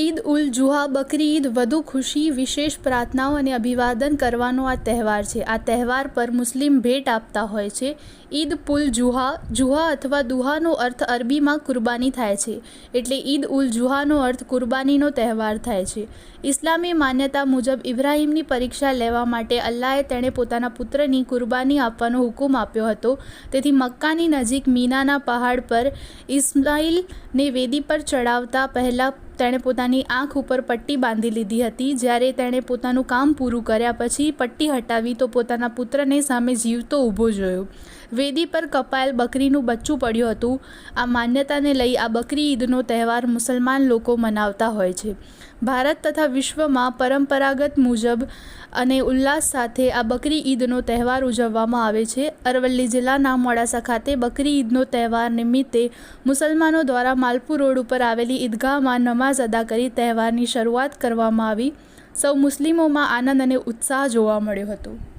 Eid ul Juha, બકરી ઈદ, વધુ ખુશી, વિશેષ પ્રાર્થનાઓ અને અભિવાદન કરવાનો આ તહેવાર છે. આ તહેવાર પર મુસ્લિમ ભેટ આપતા હોય છે. ઈદ પુલ જુહા જુહા અથવા દુહાનો અર્થ અરબીમાં કુરબાની થાય છે. એટલે ઈદ ઉલ જુહાનો અર્થ કુરબાનીનો તહેવાર થાય છે. ઇસ્લામી માન્યતા મુજબ ઇબ્રાહિમની પરીક્ષા લેવા માટે અલ્લાહે તેણે પોતાના પુત્રની કુરબાની આપવાનો હુકુમ આપ્યો હતો. તેથી મક્કાની નજીક મીનાના પહાડ પર ઇસ્માઇલને વેદી પર ચડાવતા પહેલાં તેણે પોતાની આંખ ઉપર પટ્ટી બાંધી લીધી હતી. જ્યારે તેણે પોતાનું કામ પૂરું કર્યા પછી પટ્ટી હટાવી તો પોતાના પુત્રને સામે જીવતો ઊભો જોયો. વેદી પર કપાયેલ બકરીનું બચ્ચું પડ્યું હતું. આ માન્યતાને લઈ આ બકરી ઈદનો તહેવાર મુસલમાન લોકો મનાવતા હોય છે. ભારત તથા વિશ્વમાં પરંપરાગત મુજબ અને ઉલ્લાસ સાથે આ બકરી ઈદનો તહેવાર ઉજવવામાં આવે છે. અરવલ્લી જિલ્લાના મોડાસા ખાતે બકરી ઈદનો તહેવાર નિમિત્તે મુસલમાનો દ્વારા માલપુર રોડ ઉપર આવેલી ઈદગાહમાં નમાઝ અદા કરી તહેવારની શરૂઆત કરવામાં આવી. સૌ મુસ્લિમોમાં આનંદ અને ઉત્સાહ જોવા મળ્યો હતો.